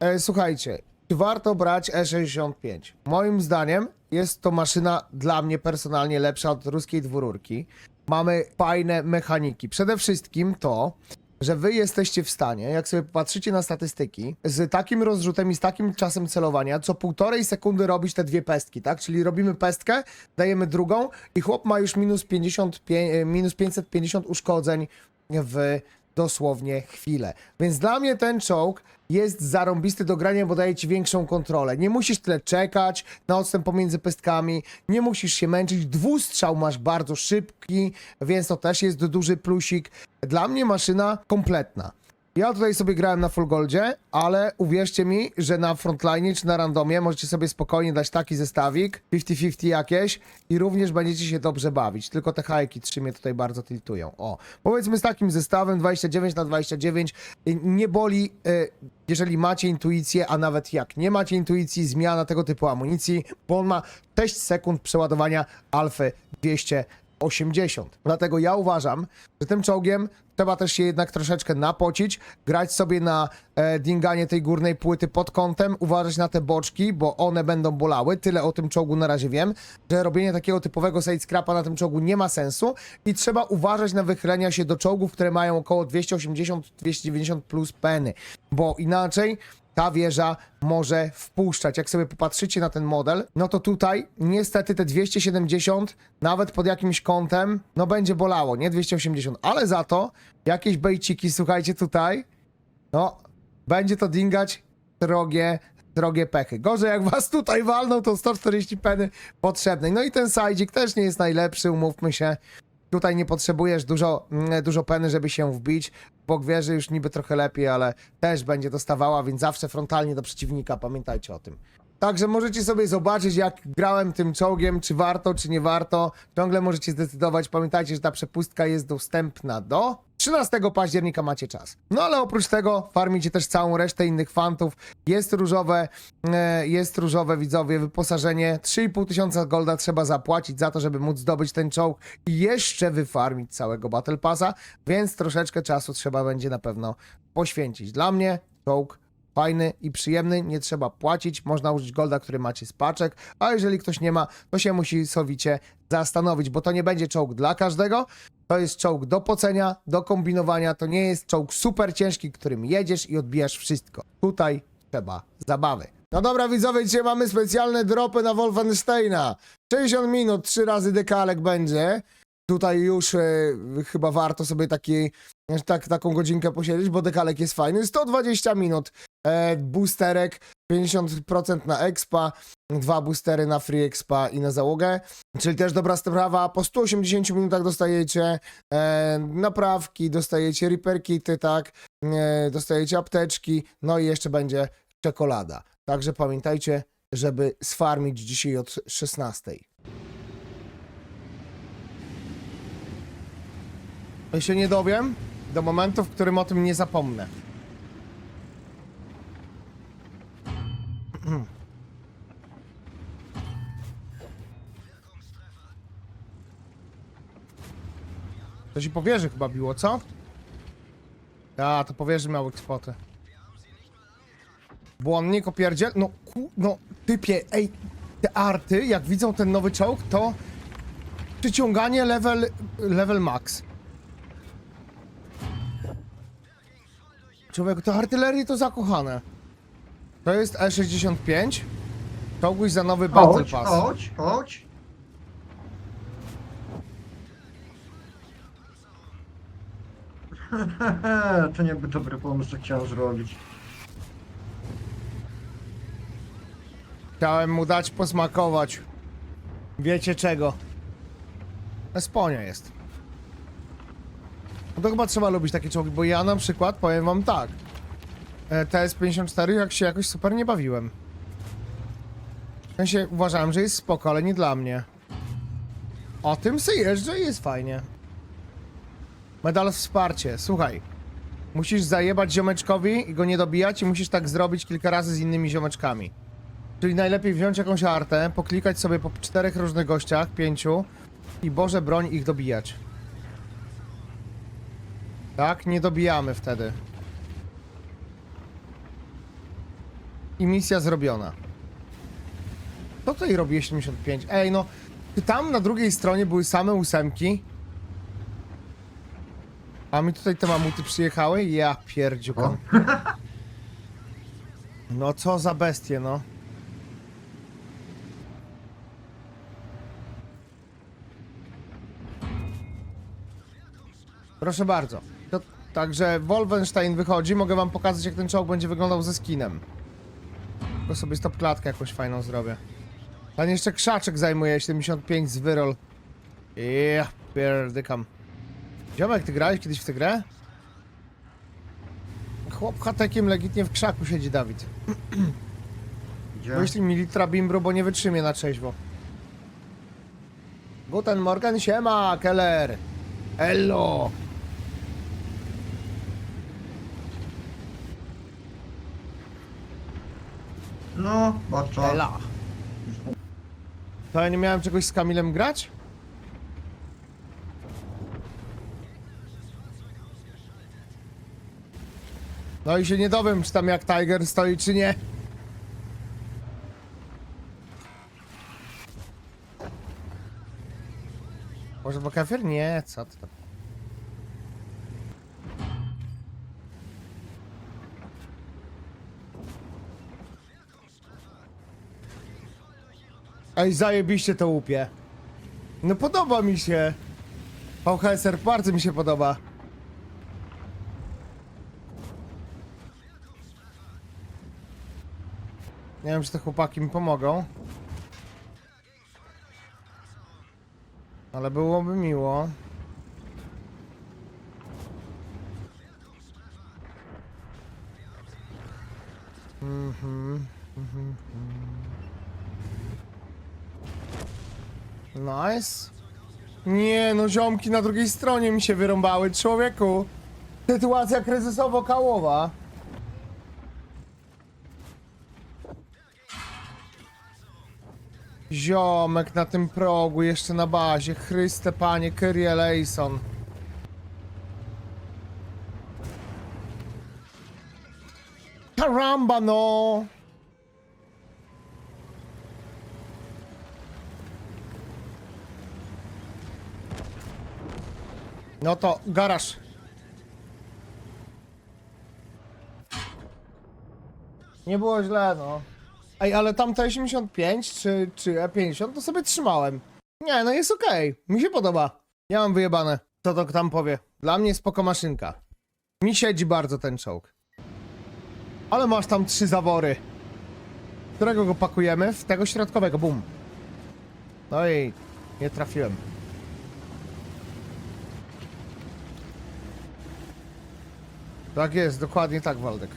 E, słuchajcie, czy warto brać E65? Moim zdaniem jest to maszyna dla mnie personalnie lepsza od ruskiej dwururki. Mamy fajne mechaniki. Przede wszystkim to, że wy jesteście w stanie, jak sobie patrzycie na statystyki, z takim rozrzutem i z takim czasem celowania, co półtorej sekundy robić te dwie pestki, tak? Czyli robimy pestkę, dajemy drugą i chłop ma już minus, 55, minus 550 uszkodzeń w dosłownie chwilę. Więc dla mnie ten czołg jest zarąbisty do grania, bo daje ci większą kontrolę. Nie musisz tyle czekać na odstęp pomiędzy pestkami, nie musisz się męczyć. Dwustrzał masz bardzo szybki, więc to też jest duży plusik. Dla mnie maszyna kompletna. Ja tutaj sobie grałem na full goldzie, ale uwierzcie mi, że na frontline czy na randomie możecie sobie spokojnie dać taki zestawik, 50-50 jakieś i również będziecie się dobrze bawić. Tylko te hajki 3 mnie tutaj bardzo tiltują. O, powiedzmy z takim zestawem 29 na 29 y, nie boli, y, jeżeli macie intuicję, a nawet jak nie macie intuicji, zmiana tego typu amunicji, bo on ma 6 sekund przeładowania alfy 200 80. Dlatego ja uważam, że tym czołgiem trzeba też się jednak troszeczkę napocić, grać sobie na e, dinganie tej górnej płyty pod kątem, uważać na te boczki, bo one będą bolały. Tyle o tym czołgu na razie wiem, że robienie takiego typowego side scrapa na tym czołgu nie ma sensu i trzeba uważać na wychylenia się do czołgów, które mają około 280-290 plus peny, bo inaczej ta wieża może wpuszczać. Jak sobie popatrzycie na ten model, no to tutaj niestety te 270 nawet pod jakimś kątem, no będzie bolało, nie 280, ale za to jakieś bejciki, słuchajcie tutaj, no będzie to dingać drogie, drogie pechy. Gorzej jak was tutaj walną, to 140 peny potrzebnej. No i ten sajdzik też nie jest najlepszy, umówmy się. Tutaj nie potrzebujesz dużo, mm, dużo peny, żeby się wbić. Bok wieży już niby trochę lepiej, ale też będzie dostawała, więc zawsze frontalnie do przeciwnika, pamiętajcie o tym. Także możecie sobie zobaczyć, jak grałem tym czołgiem, czy warto, czy nie warto. Ciągle możecie zdecydować. Pamiętajcie, że ta przepustka jest dostępna do 13 października macie czas. No ale oprócz tego farmicie też całą resztę innych fantów. Jest różowe, e, jest różowe widzowie, wyposażenie. 3,5 tysiąca golda trzeba zapłacić za to, żeby móc zdobyć ten czołg i jeszcze wyfarmić całego Battle Passa, więc troszeczkę czasu trzeba będzie na pewno poświęcić. Dla mnie czołg fajny i przyjemny, nie trzeba płacić, można użyć golda, który macie z paczek, a jeżeli ktoś nie ma, to się musi sowicie zastanowić, bo to nie będzie czołg dla każdego, to jest czołg do pocenia, do kombinowania, to nie jest czołg super ciężki, którym jedziesz i odbijasz wszystko. Tutaj trzeba zabawy. No dobra widzowie, dzisiaj mamy specjalne dropy na Wolfensteina. 60 minut, 3 razy dekalek będzie. Tutaj już e, chyba warto sobie taki, tak, taką godzinkę posiedzieć, bo dekalek jest fajny. 120 minut e, boosterek, 50% na expa, dwa boostery na free expa i na załogę, czyli też dobra sprawa. Po 180 minutach dostajecie e, naprawki, dostajecie repair kity, tak, e, dostajecie apteczki, no i jeszcze będzie czekolada. Także pamiętajcie, żeby sfarmić dzisiaj od 16. Ja się nie dowiem do momentu, w którym o tym nie zapomnę. To się powierzy chyba biło, co? A, to powierzy miał spotę. Błonnik opierdziel... No, ku... no, typie, ej, te arty, jak widzą ten nowy czołg, to przyciąganie level, level max. Człowieku, to artylerii to zakochane. To jest E65. Czołguś za nowy Battle Chodź, Pass. chodź, chodź. to nie był dobry pomysł, co chciał zrobić. Chciałem mu dać posmakować. Wiecie czego? Esponia jest. No to chyba trzeba lubić takie czołgi, bo ja na przykład powiem wam tak. e, TS-54 jak się jakoś super nie bawiłem. W sensie uważałem, że jest spoko, ale nie dla mnie. O tym se jeżdżę i jest fajnie. Medal wsparcie. Słuchaj. Musisz zajebać ziomeczkowi i go nie dobijać i musisz tak zrobić kilka razy z innymi ziomeczkami. Czyli najlepiej wziąć jakąś artę, poklikać sobie po czterech różnych gościach, pięciu i Boże broń ich dobijać. Tak? Nie dobijamy wtedy. i misja zrobiona. Co tutaj robi 75? Ej, no, czy tam na drugiej stronie były same ósemki? A mi tutaj te mamuty przyjechały? Ja pierdziuka. O. No co za bestie, no. Proszę bardzo. To, także Wolfenstein wychodzi, mogę wam pokazać jak ten czołg będzie wyglądał ze skinem. Tylko sobie stop klatkę jakąś fajną zrobię. Ten jeszcze krzaczek zajmuje 75 z wyrol. Ja pierdykam. Ziomek, ty grałeś kiedyś w tę grę? Chłop hatekiem legitnie w krzaku siedzi, Dawid. Gdzie? Wyślij mi litra bimbru, bo nie wytrzymie na trzeźwo. Guten Morgen, siema, Keller. Hello. No, bacza. Ela. To ja nie miałem czegoś z Kamilem grać? No i się nie dowiem, czy tam jak Tiger stoi, czy nie. Może bo kefir? Nie, co ty tam. Ej, zajebiście to łupie. No podoba mi się. VHSR bardzo mi się podoba. Nie wiem, czy te chłopaki mi pomogą. Ale byłoby miło. Mhm. Nice. Nie, no ziomki na drugiej stronie mi się wyrąbały, człowieku. Sytuacja kryzysowo-kałowa. Ziomek na tym progu, jeszcze na bazie. Chryste panie, Kyrie Lejson. Karamba no! No to garaż. Nie było źle, no. Ej, ale tamte 85 czy, czy E50 to sobie trzymałem. Nie, no jest okej. Mi się podoba. Ja mam wyjebane. Co to tam powie? Dla mnie spoko maszynka. Mi siedzi bardzo ten czołg. Ale masz tam trzy zawory. Którego go pakujemy? W tego środkowego, bum. No i nie trafiłem. Tak jest, dokładnie tak, Waldek.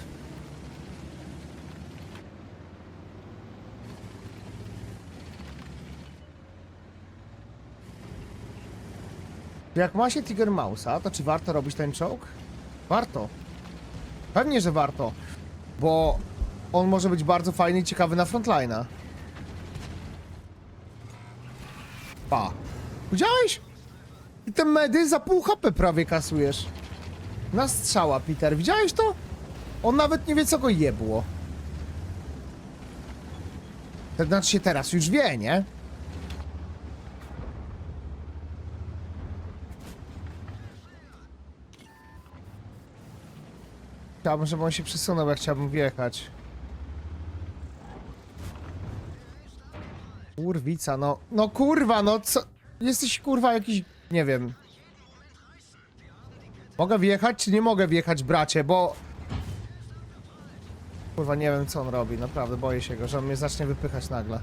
Jak ma się Tiger Mouse'a, to czy warto robić ten czołg? Warto. Pewnie, że warto. Bo on może być bardzo fajny i ciekawy na frontline'a. Pa. Widziałeś? I te medy za pół HP prawie kasujesz. Na strzała, Peter. Widziałeś to? On nawet nie wie, co go jebło. Znaczy się teraz już wie, nie? Chciałbym, żeby on się przesunął, ja chciałbym wjechać. Kurwica, no. No kurwa, no co? Jesteś kurwa jakiś. Nie wiem. Mogę wjechać, czy nie mogę wjechać, bracie, bo... Kurwa, nie wiem, co on robi, naprawdę, boję się go, że on mnie zacznie wypychać nagle.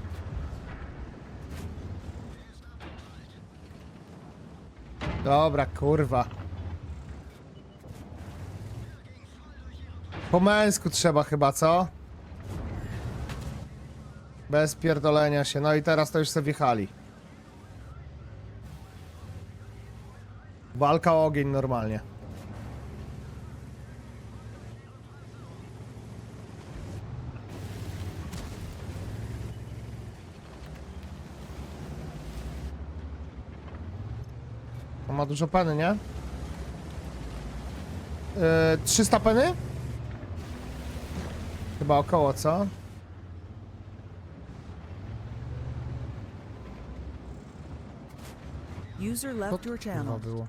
Dobra, kurwa. Po męsku trzeba chyba, co? Bez pierdolenia się, no i teraz to już sobie wjechali. Walka o ogień normalnie. On ma dużo peny, nie? Yy, 300 peny? Chyba około, co? User left your channel. było.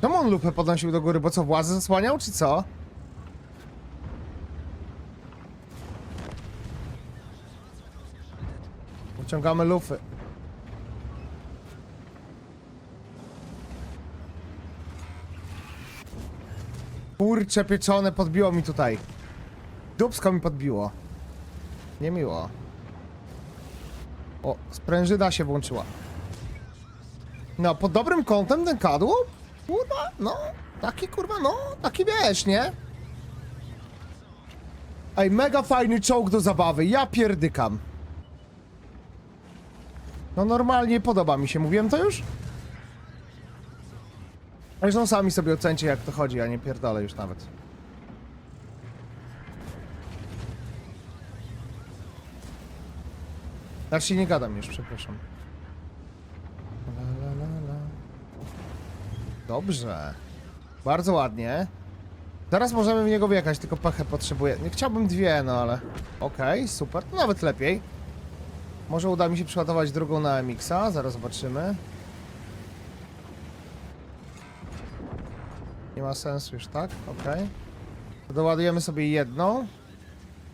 Czemu on lupę podnosił do góry? Bo co, władzę zasłaniał, czy co? Wyciągamy lufy. Kurcze pieczone podbiło mi tutaj. Dubsko mi podbiło. Niemiło. O, sprężyna się włączyła. No, pod dobrym kątem ten kadłub? Kurwa, no, taki kurwa, no, taki wiesz, nie? Ej, mega fajny czołg do zabawy, ja pierdykam. No normalnie podoba mi się, mówiłem to już? Zresztą sami sobie ocencie jak to chodzi, a nie pierdolę już nawet. Znaczy nie gadam już, przepraszam. La, la, la, la. Dobrze. Bardzo ładnie. Zaraz możemy w niego wjechać, tylko pechę potrzebuję. Nie chciałbym dwie, no ale... Okej, super. To nawet lepiej. Może uda mi się przeładować drugą na MX-a, zaraz zobaczymy. Nie ma sensu już, tak? To Doładujemy sobie jedną.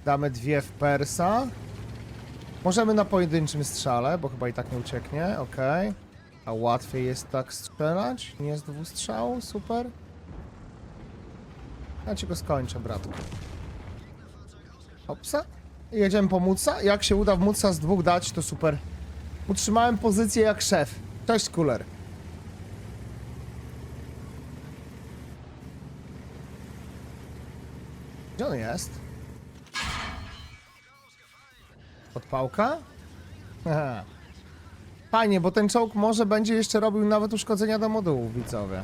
Damy dwie w persa. Możemy na pojedynczym strzale, bo chyba i tak nie ucieknie. Okej. A łatwiej jest tak strzelać? Nie z dwustrzału? Super. Ja ci go skończę, bratku. Hopsa. Jedziemy po Muca. Jak się uda w Muca z dwóch dać, to super. Utrzymałem pozycję jak szef. Cześć, Kuler. Gdzie on jest? Podpałka? Aha. Fajnie, bo ten czołg może będzie jeszcze robił nawet uszkodzenia do modułów, widzowie.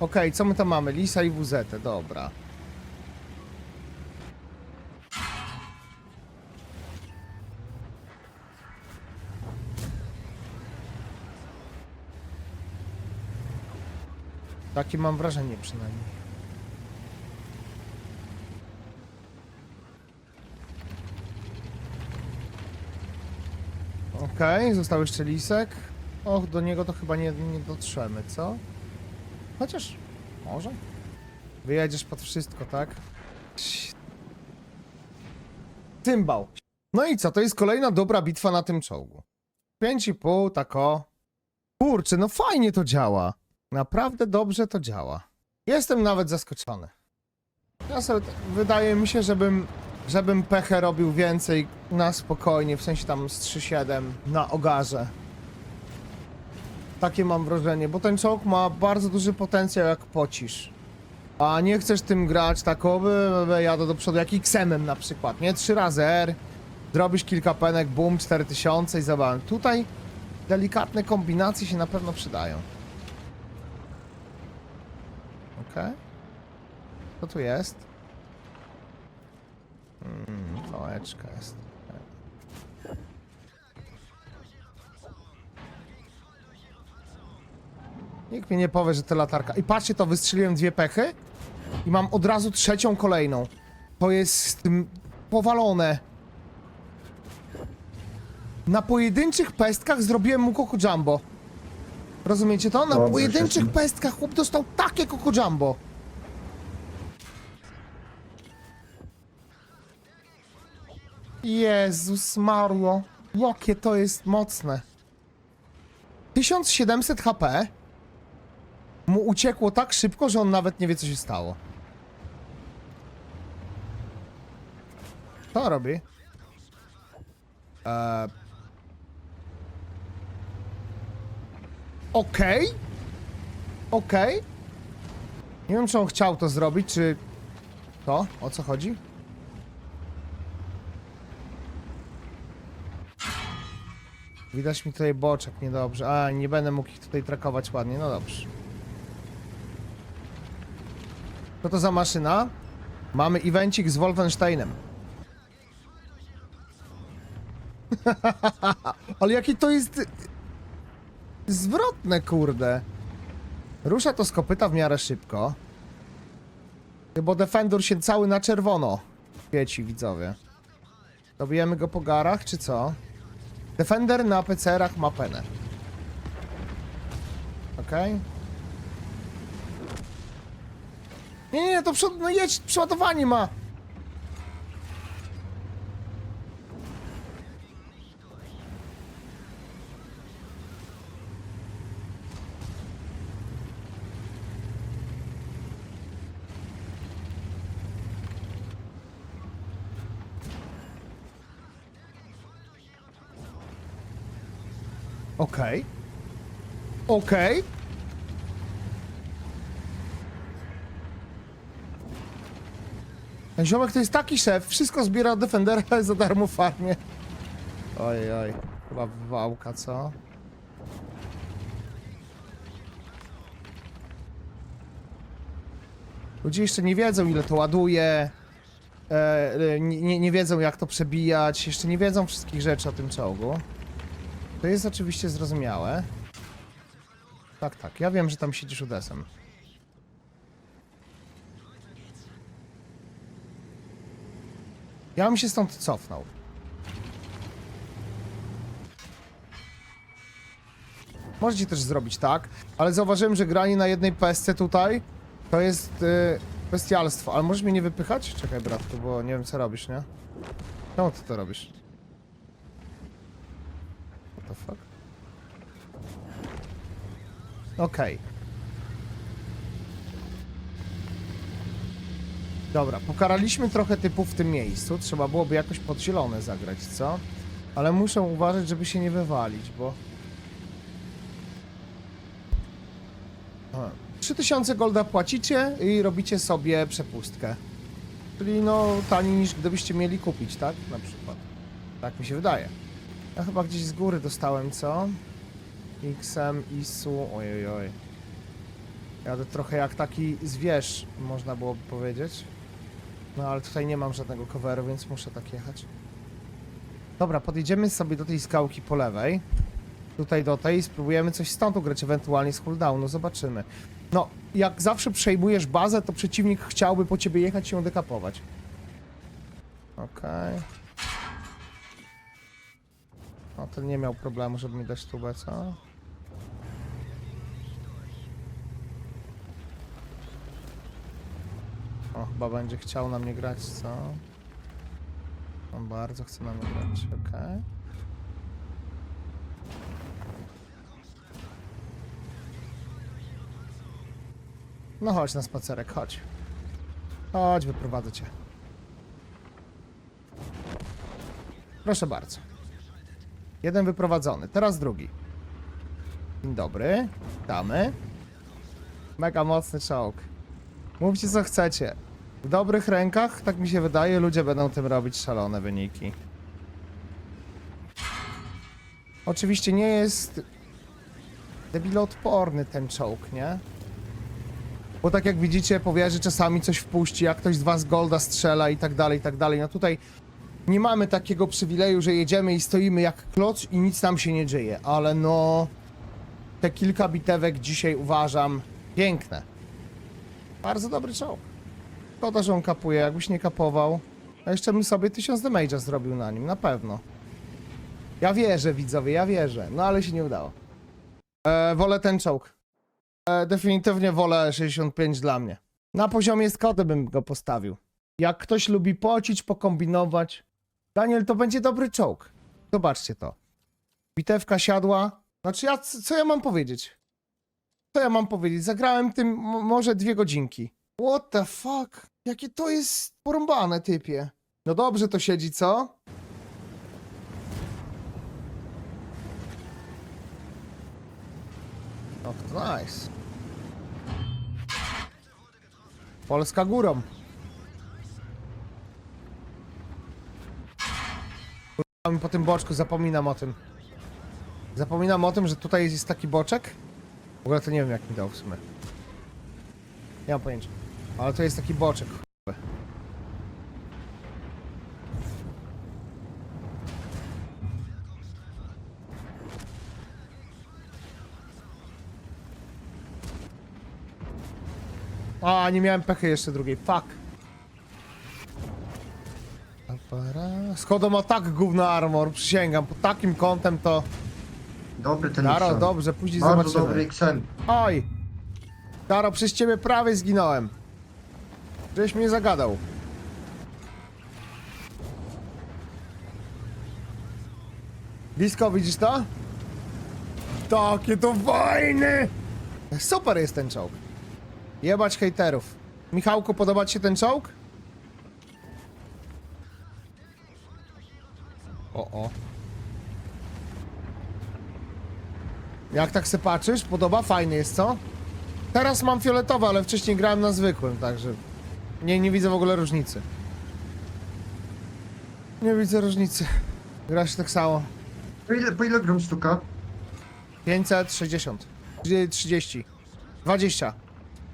Okej, co my tam mamy? Lisa i WZ, dobra. Takie mam wrażenie przynajmniej. Okej, został jeszcze lisek. Och, do niego to chyba nie, nie dotrzemy, co? Chociaż, może? Wyjedziesz pod wszystko, tak? Cymbał. No i co, to jest kolejna dobra bitwa na tym czołgu. 5,5, tak o. Kurczę, no fajnie to działa. Naprawdę dobrze to działa. Jestem nawet zaskoczony. Ja sobie, wydaje mi się, żebym, żebym pechę robił więcej na spokojnie, w sensie tam z 3,7 na ogarze. Takie mam wrażenie, bo ten czołg ma bardzo duży potencjał jak pocisz. A nie chcesz tym grać tak by, jadę do przodu, jak X-em na przykład, nie? Trzy razy R, zrobisz kilka penek, boom, 4000 i zabawę. Tutaj delikatne kombinacje się na pewno przydają. Okej. Co tu jest? Mm, pałeczka jest. Nikt mi nie powie, że to latarka. I patrzcie, to wystrzeliłem dwie pechy i mam od razu trzecią kolejną. To jest tym powalone. Na pojedynczych pestkach zrobiłem mu Coco Jumbo. Rozumiecie to? Na Dobrze, pojedynczych szefi. pestkach chłop dostał takie Coco Jumbo. Jezus Mario. Jakie to jest mocne. 1700 HP mu uciekło tak szybko, że on nawet nie wie, co się stało. Co robi? Eee... Okej. Okej. Nie wiem, czy on chciał to zrobić, czy... To? O co chodzi? Widać mi tutaj boczek niedobrze. A, nie będę mógł ich tutaj trakować ładnie. No dobrze. Co to za maszyna? Mamy evencik z Wolfensteinem. Ale jakie to jest... Zwrotne, kurde. Rusza to z kopyta w miarę szybko. Bo Defender się cały na czerwono świeci, widzowie. Dobijemy go po garach, czy co? Defender na PCR-ach ma penę. Okej. Nie, nie, to przod... No jedź, przeładowanie ma! Okej. Okej. Ten ziomek to jest taki szef, wszystko zbiera od Defendera ale za darmo w farmie. Oj, oj, chyba wałka, co? Ludzie jeszcze nie wiedzą ile to ładuje, e, e, nie, nie- wiedzą jak to przebijać, jeszcze nie wiedzą wszystkich rzeczy o tym czołgu. To jest oczywiście zrozumiałe. Tak, tak, ja wiem, że tam siedzisz udesem. Ja bym się stąd cofnął. Możecie też zrobić tak, ale zauważyłem, że granie na jednej PSC tutaj to jest y, bestialstwo. Ale możesz mnie nie wypychać? Czekaj, bratku, bo nie wiem co robisz, nie? Czemu ty to robisz? What the fuck? Okej. Dobra, pokaraliśmy trochę typów w tym miejscu. Trzeba byłoby jakoś pod zielone zagrać, co? Ale muszę uważać, żeby się nie wywalić, bo... Aha. 3000 golda płacicie i robicie sobie przepustkę. Czyli no taniej niż gdybyście mieli kupić, tak? Na przykład. Tak mi się wydaje. Ja chyba gdzieś z góry dostałem, co? XM, ISU, ojoj. oj. Jadę trochę jak taki zwierz, można byłoby powiedzieć. No ale tutaj nie mam żadnego coveru, więc muszę tak jechać. Dobra, podjedziemy sobie do tej skałki po lewej. Tutaj do tej i spróbujemy coś stąd ugrać, ewentualnie z cooldownu, zobaczymy. No, jak zawsze przejmujesz bazę, to przeciwnik chciałby po ciebie jechać i ją dekapować. Okej. No, ten nie miał problemu, żeby mi dać tubę, co? O, chyba będzie chciał na mnie grać, co? On bardzo chce na mnie grać, okej. No chodź na spacerek, chodź. Chodź, wyprowadzę cię. Proszę bardzo. Jeden wyprowadzony, teraz drugi. Dzień dobry, witamy. Mega mocny czołg. Mówcie co chcecie. W dobrych rękach, tak mi się wydaje, ludzie będą tym robić szalone wyniki. Oczywiście nie jest debiloodporny ten czołg, nie? Bo tak jak widzicie, powierzy czasami coś wpuści, jak ktoś z was golda strzela i tak dalej, i tak dalej. No tutaj nie mamy takiego przywileju, że jedziemy i stoimy jak kloc i nic nam się nie dzieje, ale no... Te kilka bitewek dzisiaj uważam piękne. Bardzo dobry czołg. Szkoda, że on kapuje, jakbyś nie kapował. A jeszcze bym sobie 1000 damage'a zrobił na nim, na pewno. Ja wierzę, widzowie, ja wierzę. No ale się nie udało. E, wolę ten czołg. E, definitywnie wolę 65 dla mnie. Na poziomie Skody bym go postawił. Jak ktoś lubi pocić, pokombinować. Daniel, to będzie dobry czołg. Zobaczcie to. Bitewka siadła. Znaczy ja, co ja mam powiedzieć? Co ja mam powiedzieć? Zagrałem tym może dwie godzinki. What the fuck? Jakie to jest porąbane, typie. No dobrze to siedzi, co? No to nice. Polska górą. Kurwa, po tym boczku zapominam o tym. Zapominam o tym, że tutaj jest taki boczek. W ogóle to nie wiem jak mi dał w sumie. Nie mam pojęcia. Ale to jest taki boczek. A, nie miałem pechy jeszcze drugiej. Fuck. Skodo ma tak gówno armor, przysięgam. Pod takim kątem to... Dobry ten Daro, dobrze, później Bardzo zobaczymy. dobry Oj! Daro, przez ciebie prawie zginąłem. Żeś mnie zagadał. Blisko, widzisz to? Takie to fajne! Super jest ten czołg. Jebać hejterów. Michałku, podoba ci się ten czołg? O, o. Jak tak se patrzysz? Podoba? Fajny jest, co? Teraz mam fioletowy, ale wcześniej grałem na zwykłym, także... Nie, nie widzę w ogóle różnicy. Nie widzę różnicy. Gra się tak samo. Po ile, po ile grom sztuka? 560. 30. 20.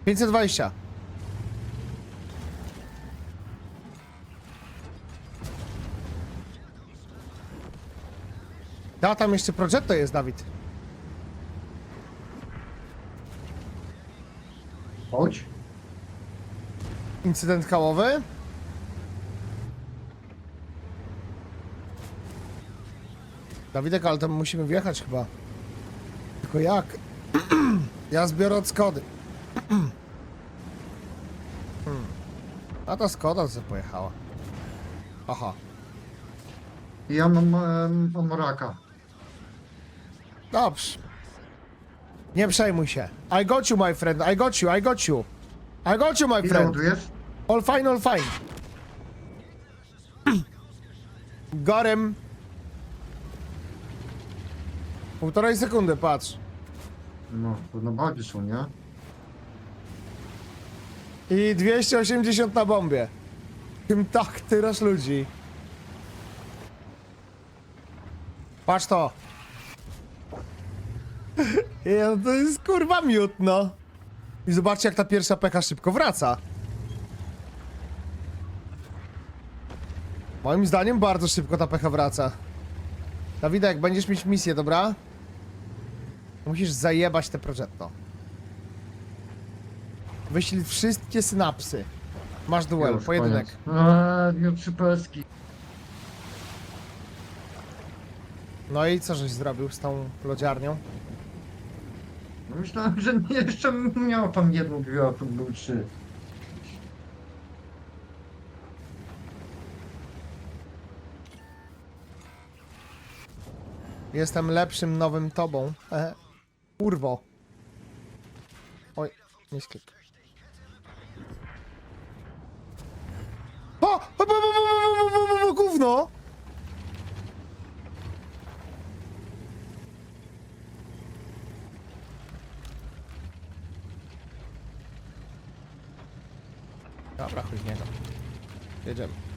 520. Da, tam jeszcze Progetto jest, Dawid. Chodź. Incydent kałowy. Dawidek, ale tam musimy wjechać chyba. Tylko jak? ja zbiorę od Skody. Hmm. A ta Skoda co pojechała. Aha. Ja mam, em, mam raka. Dobrze. Nie przejmuj się. I got you, my friend. I got you, I got you. I got you, my Ile friend. ładujesz? All fine, all fine. Got him. Półtorej sekundy, patrz. No, na bardziej są, nie? I 280 na bombie. Tym tak tyrasz ludzi. Patrz to. Ja, to jest kurwa miód, no. I zobaczcie, jak ta pierwsza peka szybko wraca. Moim zdaniem bardzo szybko ta pecha wraca. Dawida, jak będziesz mieć misję, dobra? Musisz zajebać te progetto. Wyślij wszystkie synapsy. Masz duel, Już, pojedynek. koniec. Dwie trzy peski. No i co żeś zrobił z tą lodziarnią? No myślałem, że nie, jeszcze miał tam jedną, tu były trzy. Jestem lepszym nowym tobą. Ehe. Kurwo. Oj, nie sklik. O! Gówno! Dobra, chuj niego. Jedziemy.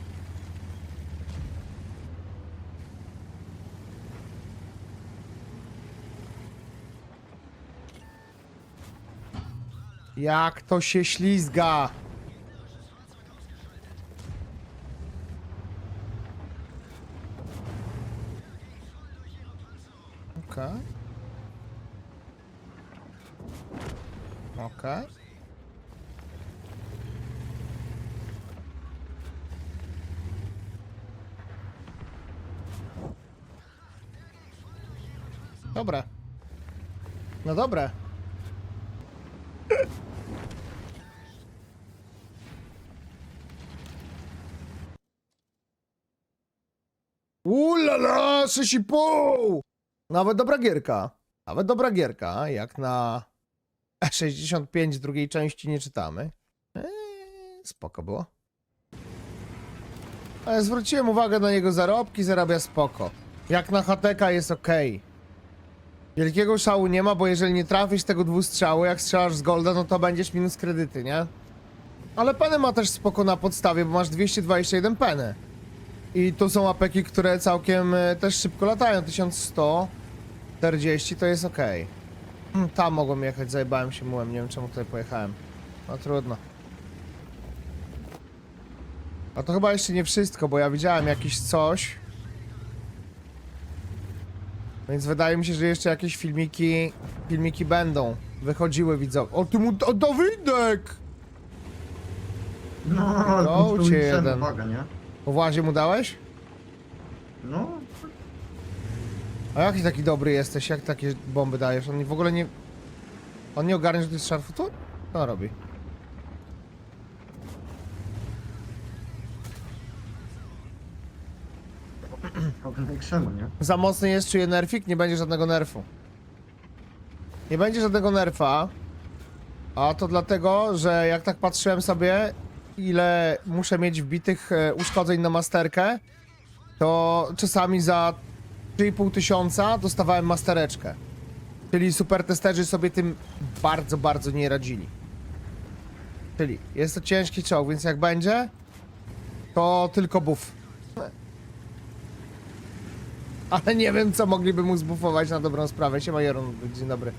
Jak to się ślizga! Okej. Okej. Dobre. No dobre. 6,5! Nawet dobra gierka. Nawet dobra gierka, jak na 65 drugiej części nie czytamy. Eee, spoko było. Ale zwróciłem uwagę na jego zarobki, zarabia spoko. Jak na HTK jest ok. Wielkiego szału nie ma, bo jeżeli nie trafisz tego dwustrzału, jak strzelasz z golda, no to będziesz minus kredyty, nie? Ale penę ma też spoko na podstawie, bo masz 221 penę. I tu są apeki, które całkiem e, też szybko latają. 1140 to jest ok. Hmm, Tam mogłem jechać, zajebałem się mułem, nie wiem czemu tutaj pojechałem. No trudno. A to chyba jeszcze nie wszystko, bo ja widziałem jakieś coś. Więc wydaje mi się, że jeszcze jakieś filmiki, filmiki będą. Wychodziły widzowie. O, ty mu, o, Dawidek! No, i sen, jeden. uwaga, nie? Po włazie mu dałeś? No, A jaki taki dobry jesteś? Jak takie bomby dajesz? On w ogóle nie... On nie ogarnie, że to jest szarfutur? Co on robi? nie? Za mocny jest, czuje nerfik? Nie będzie żadnego nerfu. Nie będzie żadnego nerfa. A to dlatego, że jak tak patrzyłem sobie, ile muszę mieć wbitych e, uszkodzeń na masterkę, to czasami za 3,5 tysiąca dostawałem mastereczkę. Czyli super testerzy sobie tym bardzo, bardzo nie radzili. Czyli jest to ciężki czołg, więc jak będzie, to tylko buff. Ale nie wiem, co mogliby mu zbufować na dobrą sprawę. Siema Jeron, dzień dobry.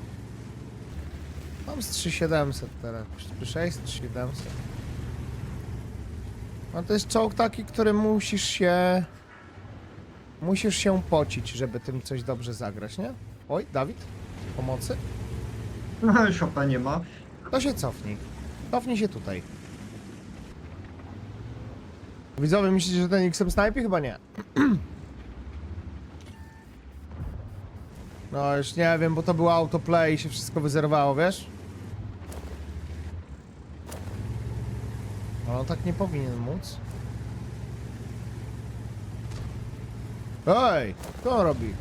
Mam z 3700 teraz. 600, 3700. No to jest czołg taki, który musisz się... Musisz się pocić, żeby tym coś dobrze zagrać, nie? Oj, Dawid? Pomocy? No, Chopin nie ma. To się cofnij. Cofnij się tutaj. Widzowie, myślicie, że ten XM snajpi? Chyba nie. No już nie wiem, bo to było autoplay i się wszystko wyzerwało, wiesz? No tak nie powinien móc. Ej, co on robi?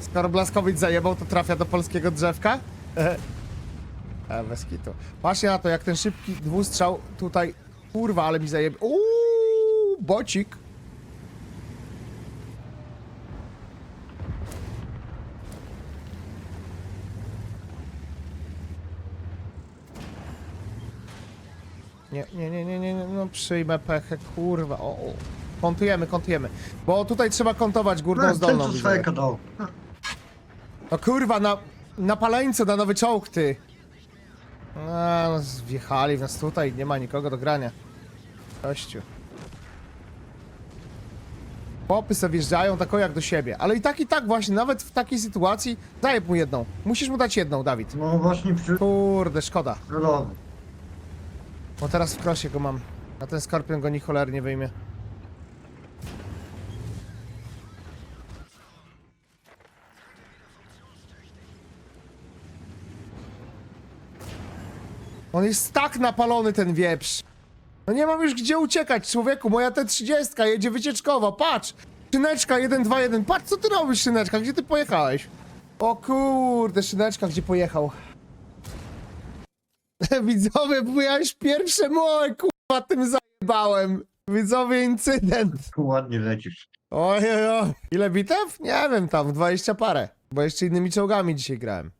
Skoro Blaskowicz zajebał, to trafia do polskiego drzewka? E, bez kitu. Na to, jak ten szybki dwustrzał tutaj... Kurwa, ale mi zajebie... Uuu, bocik. Nie, nie, nie, nie, nie, nie, no przyjmę pechę, kurwa, o, o. Kontujemy, kontujemy. Bo tutaj trzeba kontować górną ten zdolną. widzowie. swojego dał. No kurwa, na, na paleńce, na nowy czołg, ty. A, no, wjechali w nas tutaj, nie ma nikogo do grania. Kościu. Popy se wjeżdżają tako jak do siebie, ale i tak i tak właśnie, nawet w takiej sytuacji, zajeb mu jedną. Musisz mu dać jedną, Dawid. No właśnie przy... Kurde, szkoda. Królowy. Bo teraz w krosie go mam. A ten skorpion go ni cholernie wyjmie. On jest tak napalony ten wieprz. No nie mam już gdzie uciekać, człowieku. Moja T30 jedzie wycieczkowa, patrz! Szyneczka 1, 2, 1. Patrz, co ty robisz, Szyneczka? Gdzie ty pojechałeś? O kurde, Szyneczka, gdzie pojechał? Widzowie, bo ja już pierwsze moje kurwa tym zajebałem. Widzowie, incydent. Ładnie lecisz. Oj, oj, oj. Ile bitew? Nie wiem, tam 20 parę. Bo jeszcze innymi czołgami dzisiaj grałem.